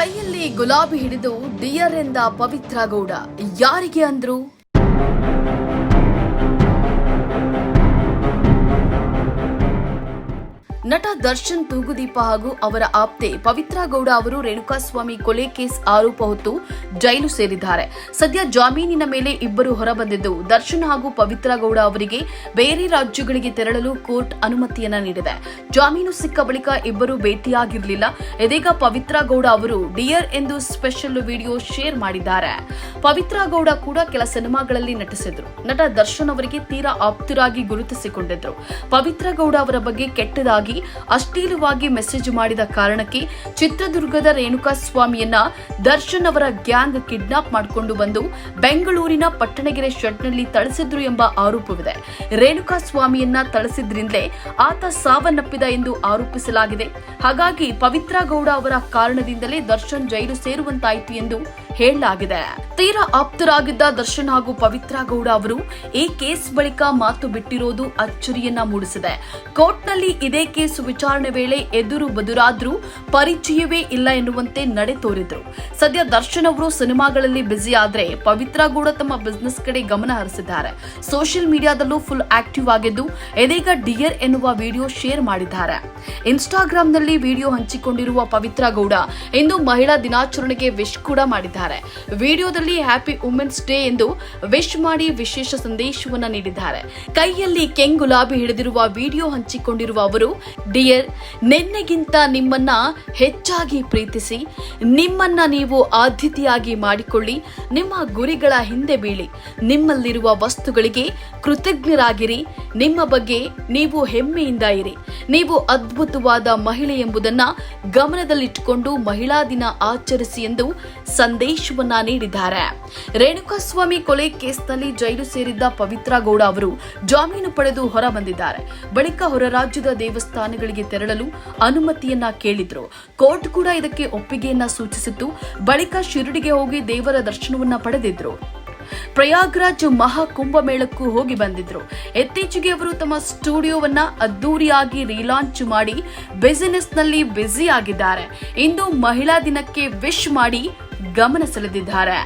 ಕೈಯಲ್ಲಿ ಗುಲಾಬಿ ಹಿಡಿದು ಡಿಯರ್ ಎಂದ ಪವಿತ್ರ ಗೌಡ ಯಾರಿಗೆ ಅಂದ್ರು? ನಟ ದರ್ಶನ್ ತೂಗುದೀಪ ಹಾಗೂ ಅವರ ಆಪ್ತೆ ಪವಿತ್ರ ಗೌಡ ಅವರು ರೇಣುಕಾಸ್ವಾಮಿ ಕೊಲೆ ಕೇಸ್ ಆರೋಪ ಹೊತ್ತು ಜೈಲು ಸೇರಿದ್ದಾರೆ. ಸದ್ಯ ಜಾಮೀನಿನ ಮೇಲೆ ಇಬ್ಬರು ಹೊರಬಂದಿದ್ದು, ದರ್ಶನ್ ಹಾಗೂ ಪವಿತ್ರ ಗೌಡ ಅವರಿಗೆ ಬೇರೆ ರಾಜ್ಯಗಳಿಗೆ ತೆರಳಲು ಕೋರ್ಟ್ ಅನುಮತಿಯನ್ನ ನೀಡಿದೆ. ಜಾಮೀನು ಸಿಕ್ಕ ಬಳಿಕ ಇಬ್ಬರು ಭೇಟಿಯಾಗಿರಲಿಲ್ಲ. ಇದೀಗ ಪವಿತ್ರ ಗೌಡ ಅವರು ಡಿಯರ್ ಎಂದು ಸ್ಪೆಷಲ್ ವಿಡಿಯೋ ಶೇರ್ ಮಾಡಿದ್ದಾರೆ. ಪವಿತ್ರ ಗೌಡ ಕೂಡ ಕೆಲ ಸಿನಿಮಾಗಳಲ್ಲಿ ನಟಿಸಿದ್ರು. ನಟ ದರ್ಶನ್ ಅವರಿಗೆ ತೀರಾ ಆಪ್ತರಾಗಿ ಗುರುತಿಸಿಕೊಂಡಿದ್ರು. ಪವಿತ್ರ ಗೌಡ ಅವರ ಬಗ್ಗೆ ಕೆಟ್ಟದಾಗಿ ಅಶ್ಲೀಲವಾಗಿ ಮೆಸೇಜ್ ಮಾಡಿದ ಕಾರಣಕ್ಕೆ ಚಿತ್ರದುರ್ಗದ ರೇಣುಕಾ ಸ್ವಾಮಿಯನ್ನ ದರ್ಶನ್ ಅವರ ಗ್ಯಾಂಗ್ ಕಿಡ್ನಾಪ್ ಮಾಡಿಕೊಂಡು ಬಂದು ಬೆಂಗಳೂರಿನ ಪಟ್ಟಣಗೆರೆ ಶೆಡ್ನಲ್ಲಿ ತಳಿಸಿದ್ರು ಎಂಬ ಆರೋಪವಿದೆ. ರೇಣುಕಾ ಸ್ವಾಮಿಯನ್ನ ತಳಿಸಿದ್ರಿಂದಲೇ ಆತ ಸಾವನ್ನಪ್ಪಿದ ಎಂದು ಆರೋಪಿಸಲಾಗಿದೆ. ಹಾಗಾಗಿ ಪವಿತ್ರ ಗೌಡ ಅವರ ಕಾರಣದಿಂದಲೇ ದರ್ಶನ್ ಜೈಲು ಸೇರುವಂತಾಯಿತು ಎಂದು ಹೇಳಲಾಗಿದೆ. ತೀರಾ ಆಪ್ತರಾಗಿದ್ದ ದರ್ಶನ್ ಹಾಗೂ ಪವಿತ್ರ ಗೌಡ ಅವರು ಈ ಕೇಸ್ ಬಳಿಕ ಮಾತು ಬಿಟ್ಟಿರೋದು ಅಚ್ಚರಿಯನ್ನ ಮೂಡಿಸಿದೆ. ಕೋರ್ಟ್ನಲ್ಲಿ ಇದೇ ಕೇಸ್ ವಿಚಾರಣೆ ವೇಳೆ ಎದುರು ಬದುರಾದ್ರೂ ಪರಿಚಯವೇ ಇಲ್ಲ ಎನ್ನುವಂತೆ ನಡೆ ತೋರಿದ್ರು. ಸದ್ಯ ದರ್ಶನ್ ಅವರು ಸಿನಿಮಾಗಳಲ್ಲಿ ಬ್ಯುಸಿ ಆದ್ರೆ ಪವಿತ್ರ ಗೌಡ ತಮ್ಮ ಬಿಸ್ನೆಸ್ ಕಡೆ ಗಮನ ಹರಿಸಿದ್ದಾರೆ. ಸೋಷಿಯಲ್ ಮೀಡಿಯಾದಲ್ಲೂ ಫುಲ್ ಆಕ್ಟಿವ್ ಆಗಿದ್ದು ಇದೀಗ ಡಿಯರ್ ಎನ್ನುವ ವಿಡಿಯೋ ಶೇರ್ ಮಾಡಿದ್ದಾರೆ. ಇನ್ಸ್ಟಾಗ್ರಾಂನಲ್ಲಿ ವಿಡಿಯೋ ಹಂಚಿಕೊಂಡಿರುವ ಪವಿತ್ರ ಗೌಡ ಇಂದು ಮಹಿಳಾ ದಿನಾಚರಣೆಗೆ ವಿಶ್ ಕೂಡ ಮಾಡಿದ್ದಾರೆ. ವಿಡಿಯೋದಲ್ಲಿ ಹ್ಯಾಪಿ ವುಮೆನ್ಸ್ ಡೇ ಎಂದು ವಿಶ್ ಮಾಡಿ ವಿಶೇಷ ಸಂದೇಶವನ್ನ ನೀಡಿದ್ದಾರೆ. ಕೈಯಲ್ಲಿ ಕೆಂಗ್ ಗುಲಾಬಿ ಹಿಡಿದಿರುವ ವಿಡಿಯೋ ಹಂಚಿಕೊಂಡಿರುವ ಅವರು, ಡಿಯರ್, ನಿನ್ನೆಗಿಂತ ನಿಮ್ಮನ್ನ ಹೆಚ್ಚಾಗಿ ಪ್ರೀತಿಸಿ, ನಿಮ್ಮನ್ನ ನೀವು ಆದ್ಯತೆಯಾಗಿ ಮಾಡಿಕೊಳ್ಳಿ, ನಿಮ್ಮ ಗುರಿಗಳ ಹಿಂದೆ ಬೀಳಿ, ನಿಮ್ಮಲ್ಲಿರುವ ವಸ್ತುಗಳಿಗೆ ಕೃತಜ್ಞರಾಗಿರಿ, ನಿಮ್ಮ ಬಗ್ಗೆ ನೀವು ಹೆಮ್ಮೆಯಿಂದ ಇರಿ. ನೀವು ಅದ್ಭುತವಾದ ಮಹಿಳೆ ಎಂಬುದನ್ನ ಗಮನದಲ್ಲಿಟ್ಟುಕೊಂಡು ಮಹಿಳಾ ದಿನ ಆಚರಿಸಿ ಎಂದು ಸಂದೇಶವನ್ನ ನೀಡಿದ್ದಾರೆ. ರೇಣುಕಾಸ್ವಾಮಿ ಕೊಲೆ ಕೇಸ್ನಲ್ಲಿ ಜೈಲು ಸೇರಿದ್ದ ಪವಿತ್ರ ಗೌಡ ಅವರು ಜಾಮೀನು ಪಡೆದು ಹೊರ ಬಂದಿದ್ದಾರೆ ಬಳಿಕ ಹೊರ ರಾಜ್ಯದ ದೇವಸ್ಥಾನಗಳಿಗೆ ತೆರಳಲು ಅನುಮತಿಯನ್ನ ಕೇಳಿದ್ರು. ಕೋರ್ಟ್ ಕೂಡ ಇದಕ್ಕೆ ಒಪ್ಪಿಗೆಯನ್ನ ಸೂಚಿಸಿತ್ತು. ಬಳಿಕ ಶಿರಡಿಗೆ ಹೋಗಿ ದೇವರ ದರ್ಶನವನ್ನ ಪಡೆದಿದ್ರು. ಪ್ರಯಾಗ್ರಾಜ್ ಮಹಾಕುಂಭ ಮೇಳಕ್ಕೂ ಹೋಗಿ ಬಂದಿದ್ರು. ಇತ್ತೀಚೆಗೆ ಅವರು ತಮ್ಮ ಸ್ಟುಡಿಯೋವನ್ನ ಅದ್ದೂರಿಯಾಗಿ ರೀಲಾಂಚ್ ಮಾಡಿ ಬಿಸಿನೆಸ್ನಲ್ಲಿ ಬ್ಯುಸಿ ಆಗಿದ್ದಾರೆ. ಇಂದು ಮಹಿಳಾ ದಿನಕ್ಕೆ ವಿಶ್ ಮಾಡಿ ಗಮನ ಸೆಳೆದಿದ್ದಾರೆ.